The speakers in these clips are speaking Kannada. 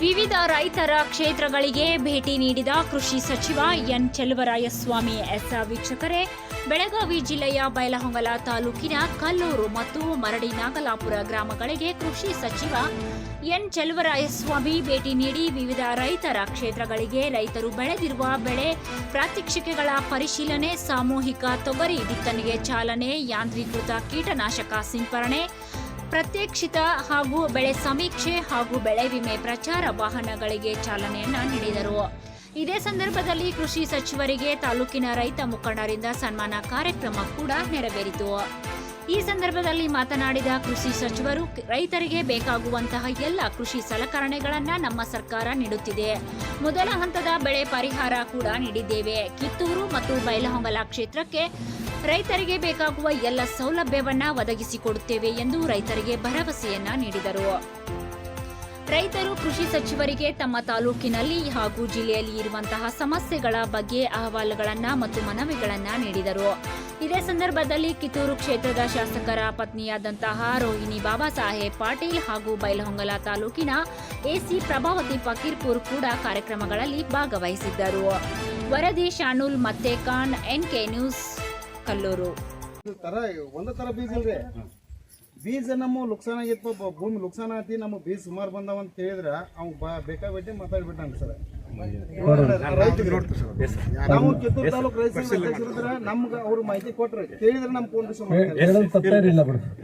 ವಿವಿಧ ರೈತರ ಕ್ಷೇತ್ರಗಳಿಗೆ ಭೇಟಿ ನೀಡಿದ ಕೃಷಿ ಸಚಿವ ಎನ್ ಚೆಲುವರಾಯಸ್ವಾಮಿ. ಎಸ್. ವೀಕ್ಷಕರೇ, ಬೆಳಗಾವಿ ಜಿಲ್ಲೆಯ ಬೈಲಹೊಂಗಲ ತಾಲೂಕಿನ ಕಲ್ಲೂರು ಮತ್ತು ಮರಡಿ ನಾಗಲಾಪುರ ಗ್ರಾಮಗಳಿಗೆ ಕೃಷಿ ಸಚಿವ ಎನ್ ಚೆಲುವರಾಯಸ್ವಾಮಿ ಭೇಟಿ ನೀಡಿ ವಿವಿಧ ರೈತರ ಕ್ಷೇತ್ರಗಳಿಗೆ ರೈತರು ಬೆಳೆದಿರುವ ಬೆಳೆ ಪ್ರಾತ್ಯಕ್ಷಿಕೆಗಳ ಪರಿಶೀಲನೆ, ಸಾಮೂಹಿಕ ತೊಗರಿ ಬಿತ್ತನೆಗೆ ಚಾಲನೆ, ಯಾಂತ್ರೀಕೃತ ಕೀಟನಾಶಕ ಸಿಂಪರಣೆ ಪ್ರತ್ಯಕ್ಷಿತ ಹಾಗೂ ಬೆಳೆ ಸಮೀಕ್ಷೆ ಹಾಗೂ ಬೆಳೆ ವಿಮೆ ಪ್ರಚಾರ ವಾಹನಗಳಿಗೆ ಚಾಲನೆಯನ್ನು ನೀಡಿದರು. ಇದೇ ಸಂದರ್ಭದಲ್ಲಿ ಕೃಷಿ ಸಚಿವರಿಗೆ ತಾಲೂಕಿನ ರೈತ ಮುಖಂಡರಿಂದ ಸನ್ಮಾನ ಕಾರ್ಯಕ್ರಮ ಕೂಡ ನೆರವೇರಿತು. ಈ ಸಂದರ್ಭದಲ್ಲಿ ಮಾತನಾಡಿದ ಕೃಷಿ ಸಚಿವರು, ರೈತರಿಗೆ ಬೇಕಾಗುವಂತಹ ಎಲ್ಲ ಕೃಷಿ ಸಲಕರಣೆಗಳನ್ನು ನಮ್ಮ ಸರ್ಕಾರ ನೀಡುತ್ತಿದೆ. ಮೊದಲ ಹಂತದ ಬೆಳೆ ಪರಿಹಾರ ಕೂಡ ನೀಡಿದ್ದೇವೆ. ಕಿತ್ತೂರು ಮತ್ತು ಬೈಲಹೊಂಗಲ ಕ್ಷೇತ್ರಕ್ಕೆ ರೈತರಿಗೆ ಬೇಕಾಗುವ ಎಲ್ಲ ಸೌಲಭ್ಯವನ್ನ ಒದಗಿಸಿಕೊಡುತ್ತೇವೆ ಎಂದು ರೈತರಿಗೆ ಭರವಸೆಯನ್ನ ನೀಡಿದರು. ರೈತರು, ಕೃಷಿ ಸಚಿವರಿಗೆ ತಮ್ಮ ತಾಲೂಕಿನಲ್ಲಿ ಹಾಗೂ ಜಿಲ್ಲೆಯಲ್ಲಿ ಇರುವಂತಹ ಸಮಸ್ಯೆಗಳ ಬಗ್ಗೆ ಅಹವಾಲುಗಳನ್ನ ಮತ್ತು ಮನವಿಗಳನ್ನ ನೀಡಿದರು. ಇದೇ ಸಂದರ್ಭದಲ್ಲಿ ಕಿತ್ತೂರು ಕ್ಷೇತ್ರದ ಶಾಸಕರ ಪತ್ನಿಯಾದಂತಹ ರೋಹಿಣಿ ಬಾಬಾ ಸಾಹೇಬ್ ಪಾಟೀಲ್ ಹಾಗೂ ಬೈಲಹೊಂಗಲ ತಾಲೂಕಿನ ಎಸಿ ಪ್ರಭಾವತಿ ಫಕೀರ್ಪುರ್ ಕೂಡ ಕಾರ್ಯಕ್ರಮಗಳಲ್ಲಿ ಭಾಗವಹಿಸಿದ್ದರು. ವರದಿ ಶಾನುಲ್ ಮತ್ತೆ ಖಾನ್, ಎನ್ಕೆ ನ್ಯೂಸ್. ಕಲ್ಲೂರು. ತರ ಒಂದ ತರ ಬೀಜ ಇಲ್ರಿ. ಬೀಜ ನಮ್ಮ ನುಕ್ಸಾನ ಆಗಿತ್ತು ಭೂಮಿ ನುಕ್ಸಾನ ಆತಿ ನಮ್ಮ ಬೀಜ ಸುಮಾರು ಬಂದಾವ ಅಂತ ಹೇಳಿದ್ರ ಅವ್ನು ಬೇಕಾಗಿಬಿಟ್ಟೆ ಬೇಕಾಬಿಟ್ಟು ಮಾತಾಡ್ಬಿಟ್ಟಾನ ಸರ್. ನಾವು ಕಿತ್ತೂರು ತಾಲೂಕು ರೈತ ಸಂಘ ಅಧ್ಯಕ್ಷರಿದ್ರ ನಮ್ಗೆ ಅವ್ರು ಮಾಹಿತಿ ಕೊಟ್ರು. ಕೇಳಿದ್ರೆ ನಮ್ಗೆ ಫೋನ್ ರಿಸೀವ್ ಮಾಡ್ತಾರೆ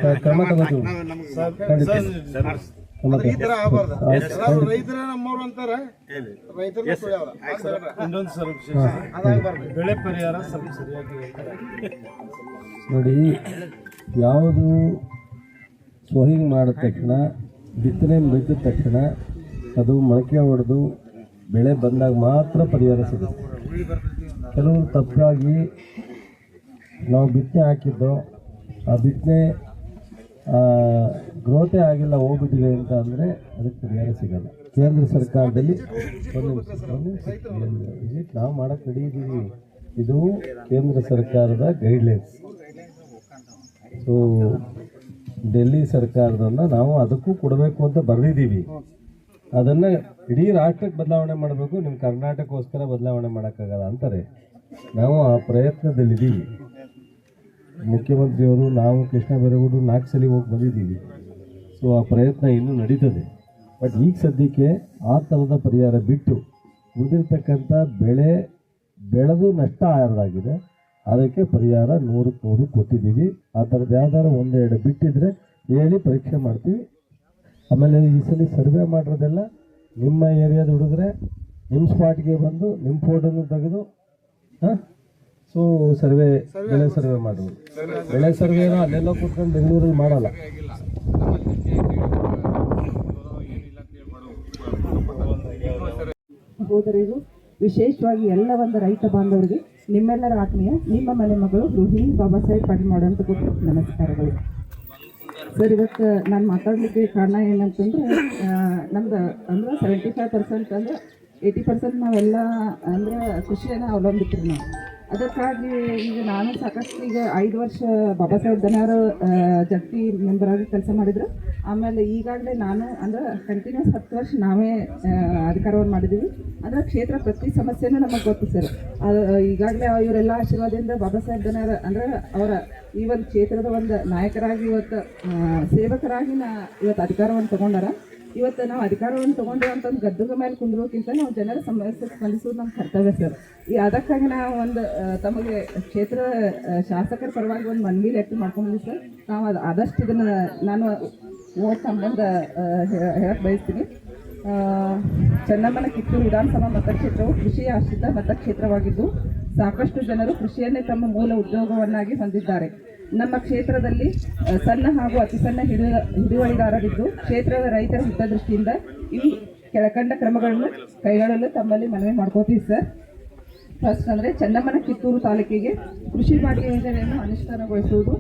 ಹೇಳೋದು ತಪ್ಪೇನಿಲ್ಲ ಬಿಡು ಕ- ಕ್ರಮ ತಗೋತೀವಿ ಆದ್ರೆ ಈ ತರ ಆಗಬಾರ್ದು ಎಲ್ಲಾರು ರೈತರ ನಮ್ಮವ್ರು ಅಂತಾರ. ರೈತರ ಸುಳ್ಯವ್ರ ಇನ್ನೊಂದು ಸ್ವಲ್ಪ ವಿಶೇಷ ಅದಾಗಬಾರ್ದು. ಬೆಳೆ ಪರಿಹಾರ ಸ್ವಲ್ಪ ಸರಿಯಾಗಿ ನೋಡಿ ಯಾವುದು ಸೋಹಿಂಗ್ ಮಾಡಿದ ತಕ್ಷಣ ಬಿತ್ತನೆ ಬಿದ್ದ ತಕ್ಷಣ ಅದು ಮೊಳಕೆ ಹೊಡೆದು ಬೆಳೆ ಬಂದಾಗ ಮಾತ್ರ ಪರಿಹಾರ ಸಿಗುತ್ತೆ. ಕೆಲವರು ತಪ್ಪಾಗಿ ನಾವು ಬಿತ್ತನೆ ಹಾಕಿದ್ದು ಆ ಬಿತ್ತನೆ ಗ್ರೋತೆ ಆಗಿಲ್ಲ, ಹೋಗ್ಬಿಟ್ಟಿದೆ ಅಂತ ಅಂದರೆ ಅದಕ್ಕೆ ಬೇರೆ ಸಿಗಲ್ಲ. ಕೇಂದ್ರ ಸರ್ಕಾರದಲ್ಲಿ ನಾವು ಮಾಡಕ್ಕೆ ರೆಡಿ ಇದ್ದೀವಿ ಇದು ಕೇಂದ್ರ ಸರ್ಕಾರದ ಗೈಡ್ಲೈನ್ಸ್ ಸೊ ಡೆಲ್ಲಿ ಸರ್ಕಾರದನ್ನ ನಾವು ಅದಕ್ಕೂ ಕೊಡಬೇಕು ಅಂತ ಬರೆದಿದ್ದೀವಿ. ಅದನ್ನ ಇಡೀ ರಾಷ್ಟ್ರಕ್ಕೆ ಬದಲಾವಣೆ ಮಾಡಬೇಕು ನಿಮ್ಮ ಕರ್ನಾಟಕಕ್ಕೋಸ್ಕರ ಬದಲಾವಣೆ ಮಾಡೋಕ್ಕಾಗಲ್ಲ ಅಂತಾರೆ. ನಾವು ಆ ಪ್ರಯತ್ನದಲ್ಲಿದ್ದೀವಿ. ಮುಖ್ಯಮಂತ್ರಿಯವರು ನಾವು ಕೃಷ್ಣ ಬೈರೇಗೌಡರು ನಾಲ್ಕು ಸಲ ಹೋಗಿ ಬಂದಿದ್ದೀವಿ. ಸೊ ಆ ಪ್ರಯತ್ನ ಇನ್ನೂ ನಡೀತದೆ. ಬಟ್ ಈಗ ಸದ್ಯಕ್ಕೆ ಆ ಥರದ ಪರಿಹಾರ ಬಿಟ್ಟು ಉಳಿದಿರ್ತಕ್ಕಂಥ ಬೆಳೆ, ಬೆಳೆದು ನಷ್ಟ ಆಗೋದಾಗಿದೆ ಅದಕ್ಕೆ ಪರಿಹಾರ ನೂರಕ್ಕೆ ನೂರು ಕೊಟ್ಟಿದ್ದೀವಿ. ಆ ಥರದ್ದು ಯಾವ್ದಾದ್ರು ಒಂದೆರಡು ಬಿಟ್ಟಿದ್ರೆ ಹೇಳಿ ಪರೀಕ್ಷೆ ಮಾಡ್ತೀವಿ. ಆಮೇಲೆ ಈ ಸಲ ಸರ್ವೆ ಮಾಡಿರೋದೆಲ್ಲ ನಿಮ್ಮ ಏರಿಯಾದ ಹುಡುಗರೆ, ನಿಮ್ಮ ಸ್ಪಾಟ್ಗೆ ಬಂದು, ನಿಮ್ಮ ಫೋಟೋನು ತೆಗೆದು, ಹಾಂ? ಸೊ ಸರ್ವೆ ಬೆಳೆ ಸರ್ವೆ ಮಾಡೋದು ಬೆಳೆ ಸರ್ವೆ ಅಲ್ಲೆಲ್ಲೋ ಕೂತ್ಕೊಂಡು ಬೆಂಗಳೂರಲ್ಲಿ ಮಾಡಲ್ಲ. ಸಹೋದರಿಗೂ ವಿಶೇಷವಾಗಿ ಎಲ್ಲ ಒಂದು ರೈತ ಬಾಂಧವರಿಗೆ ನಿಮ್ಮೆಲ್ಲರ ಆತ್ಮೀಯ ನಿಮ್ಮ ಮನೆ ಮಗಳು ರೋಹಿಣಿ ಬಾಬಾ ಸಾಹೇಬ್ ಪಾಟೀಲ್ ಮಾಡುವಂತ ಕೊಟ್ಟು ನಮಸ್ಕಾರಗಳು. ಸರ್ ಇವತ್ತು ನಾನು ಮಾತಾಡಲಿಕ್ಕೆ ಕಾರಣ ಏನಂತಂದ್ರೆ ನಮ್ದು ಅಂದ್ರೆ ಸೆವೆಂಟಿ ಫೈವ್ ಪರ್ಸೆಂಟ್ ಅಂದ್ರೆ ಏಯ್ಟಿ ಪರ್ಸೆಂಟ್ ನಾವೆಲ್ಲ ಅಂದ್ರೆ ಕೃಷಿಯನ್ನು ಅವಲಂಬಿತ್ರಿ ನಾವು. ಅದಕ್ಕಾಗಿ ಈಗ ನಾನು ಸಾಕಷ್ಟು ಈಗ ಐದು ವರ್ಷ ಬಾಬಾ ಸಾಹೇಬ್ ದನಾರು ಜಗತಿ ಮೆಂಬರ್ ಆಗಿ ಕೆಲಸ ಮಾಡಿದ್ರು. ಆಮೇಲೆ ಈಗಾಗಲೇ ನಾನು ಅಂದ್ರೆ ಕಂಟಿನ್ಯೂಸ್ ಹತ್ತು ವರ್ಷ ನಾವೇ ಅಧಿಕಾರವನ್ನು ಮಾಡಿದ್ದೀವಿ ಅಂದ್ರೆ ಕ್ಷೇತ್ರ ಪ್ರತಿ ಸಮಸ್ಯೆನೂ ನಮಗೆ ಗೊತ್ತು ಸರ್ ಈಗಾಗಲೇ ಇವರೆಲ್ಲ ಆಶೀರ್ವಾದದಿಂದ ಬಾಬಾ ಸಾಹೇಬ್ ದನಾರ ಅಂದ್ರೆ ಅವರ ಈ ಒಂದು ಕ್ಷೇತ್ರದ ಒಂದು ನಾಯಕರಾಗಿ ಇವತ್ತು ಸೇವಕರಾಗಿ ನಾ ಇವತ್ತು ಅಧಿಕಾರವನ್ನು ತಗೊಂಡಾರ. ಇವತ್ತು ನಾವು ಅಧಿಕಾರವನ್ನು ತಗೊಂಡು ಗದ್ದಲ ಮೇಲೆ ಕುಂದ್ರೋಕ್ಕಿಂತ ನಾವು ಜನರ ಸಮಸ್ಯೆ ಸ್ಪಂದಿಸೋದು ನಮ್ಮ ಕರ್ತವ್ಯ ಸರ್. ಈ ಅದಕ್ಕಾಗಿ ನಾವು ಒಂದು ತಮಗೆ ಕ್ಷೇತ್ರ ಶಾಸಕರ ಪರವಾಗಿ ಒಂದು ಮನವಿ ಲೆಕ್ಕ ಮಾಡ್ಕೊಂಡಿದ್ವಿ ಸರ್. ನಾವು ಅದು ಆದಷ್ಟು ಇದನ್ನು ನಾನು ಓಟ್ ಸಂಬಂಧ ಹೇಳಕ್ಕೆ ಬಯಸ್ತೀನಿ. ಚೆನ್ನಮ್ಮನ ಕಿತ್ತೂರು ವಿಧಾನಸಭಾ ಮತಕ್ಷೇತ್ರವು ಕೃಷಿ ಆಶ್ರಿತ ಮತಕ್ಷೇತ್ರವಾಗಿದ್ದು ಸಾಕಷ್ಟು ಜನರು ಕೃಷಿಯನ್ನೇ ತಮ್ಮ ಮೂಲ ಉದ್ಯೋಗವನ್ನಾಗಿ ಹೊಂದಿದ್ದಾರೆ. ನಮ್ಮ ಕ್ಷೇತ್ರದಲ್ಲಿ ಸಣ್ಣ ಹಾಗೂ ಅತಿ ಸಣ್ಣ ಹಿಡಿಯ ಹಿಡುವಳಿಗಾರರಿದ್ದು ಕ್ಷೇತ್ರದ ರೈತರ ಹಿತದೃಷ್ಟಿಯಿಂದ ಈ ಕೆಳಕಂಡ ಕ್ರಮಗಳನ್ನು ಕೈಗೊಳ್ಳಲು ತಮ್ಮಲ್ಲಿ ಮನವಿ ಮಾಡ್ಕೋತೀವಿ, ಸರ್. ಫಸ್ಟ್ ಅಂದರೆ ಚನ್ನಮ್ಮನ ಕಿತ್ತೂರು ತಾಲೂಕಿಗೆ ಕೃಷಿ ಭಾಗ್ಯ ಯೋಜನೆಯನ್ನು ಅನುಷ್ಠಾನಗೊಳಿಸುವುದು.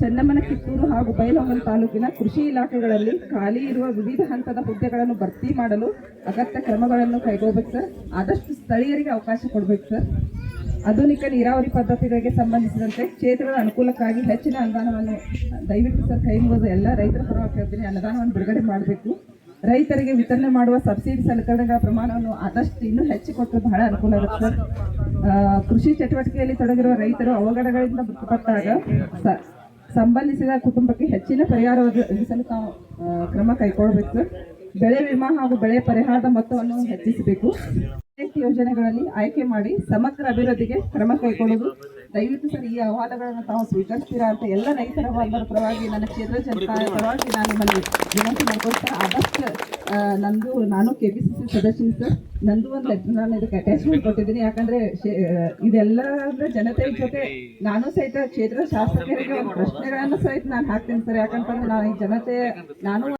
ಚನ್ನಮ್ಮನ ಕಿತ್ತೂರು ಹಾಗೂ ಬೈಲಹೊಂಗಲ ತಾಲೂಕಿನ ಕೃಷಿ ಇಲಾಖೆಗಳಲ್ಲಿ ಖಾಲಿ ಇರುವ ವಿವಿಧ ಹಂತದ ಹುದ್ದೆಗಳನ್ನು ಭರ್ತಿ ಮಾಡಲು ಅಗತ್ಯ ಕ್ರಮಗಳನ್ನು ಕೈಗೊಳ್ಬೇಕು, ಸರ್. ಆದಷ್ಟು ಸ್ಥಳೀಯರಿಗೆ ಅವಕಾಶ ಕೊಡಬೇಕು, ಸರ್. ಆಧುನಿಕ ನೀರಾವರಿ ಪದ್ಧತಿಗಳಿಗೆ ಸಂಬಂಧಿಸಿದಂತೆ ಕ್ಷೇತ್ರದ ಅನುಕೂಲಕ್ಕಾಗಿ ಹೆಚ್ಚಿನ ಅನುದಾನವನ್ನು, ದಯವಿಟ್ಟು ಸರ್ ಕೈ ಮುಗಿದು ಎಲ್ಲ ರೈತರ ಪರವಾಗಿ ಹೇಳ್ತೀನಿ ಅನುದಾನವನ್ನು ಬಿಡುಗಡೆ ಮಾಡಬೇಕು. ರೈತರಿಗೆ ವಿತರಣೆ ಮಾಡುವ ಸಬ್ಸಿಡಿ ಸಲಕರಣೆಗಳ ಪ್ರಮಾಣವನ್ನು ಆದಷ್ಟು ಇನ್ನೂ ಹೆಚ್ಚು ಕೊಟ್ಟರೆ ಬಹಳ ಅನುಕೂಲ ಆಗುತ್ತೆ ಕೃಷಿ ಚಟುವಟಿಕೆಯಲ್ಲಿ ತೊಡಗಿರುವ ರೈತರು ಅವಘಡಗಳಿಂದ ಮೃತಪಟ್ಟಾಗ ಸಂಬಂಧಿಸಿದ ಕುಟುಂಬಕ್ಕೆ ಹೆಚ್ಚಿನ ಪರಿಹಾರ ಒದಗಿಸಲು ತಾವು ಕ್ರಮ ಕೈಗೊಳ್ಳಬೇಕು ಬೆಳೆ ವಿಮಾ ಹಾಗೂ ಬೆಳೆ ಪರಿಹಾರದ ಮೊತ್ತವನ್ನು ಹೆಚ್ಚಿಸಬೇಕು. ಯೋಜನೆಗಳಲ್ಲಿ ಆಯ್ಕೆ ಮಾಡಿ ಸಮಗ್ರ ಅಭಿವೃದ್ಧಿಗೆ ಕ್ರಮ ಕೈಗೊಳ್ಳುವುದು. ದಯವಿಟ್ಟು ಸರ್ ಈ ಅಹವಾಲುಗಳನ್ನು ತಾವು ಸ್ವೀಕರಿಸ್ತೀರಾ ಅಂತ ಎಲ್ಲ ರೈತರ ಬಾಂಧವರ ಪರವಾಗಿ ನನ್ನ ಕ್ಷೇತ್ರ ಜನತಾ ಪರವಾಗಿ ನಾನು ನಿಮ್ಮಲ್ಲಿ ವಿನಂತಿ ಮಾಡ್ಕೊಳ್ತಾ ಆದಷ್ಟು ನಂದು ನಾನು ಕೆ ಪಿ ಸಿ ಸಿ ಸದಸ್ಯನ ಸರ್. ನಂದು ಒಂದು ಲೆಟರ್ ನಾನು ಇದಕ್ಕೆ ಅಟ್ಯಾಚ್ಮೆಂಟ್ ಕೊಟ್ಟಿದ್ದೀನಿ. ಯಾಕಂದ್ರೆ ಇದೆಲ್ಲ ಅಂದ್ರೆ ಜನತೆ ಜೊತೆ ನಾನು ಸಹಿತ ಕ್ಷೇತ್ರ ಶಾಸಕರಿಗೆ ಒಂದು ಪ್ರಶ್ನೆಗಳನ್ನು ಸಹಿತ ನಾನು ಹಾಕ್ತೀನಿ ಸರ್. ಯಾಕಂತಂದ್ರೆ ನಾನು ಈ ಜನತೆ ನಾನು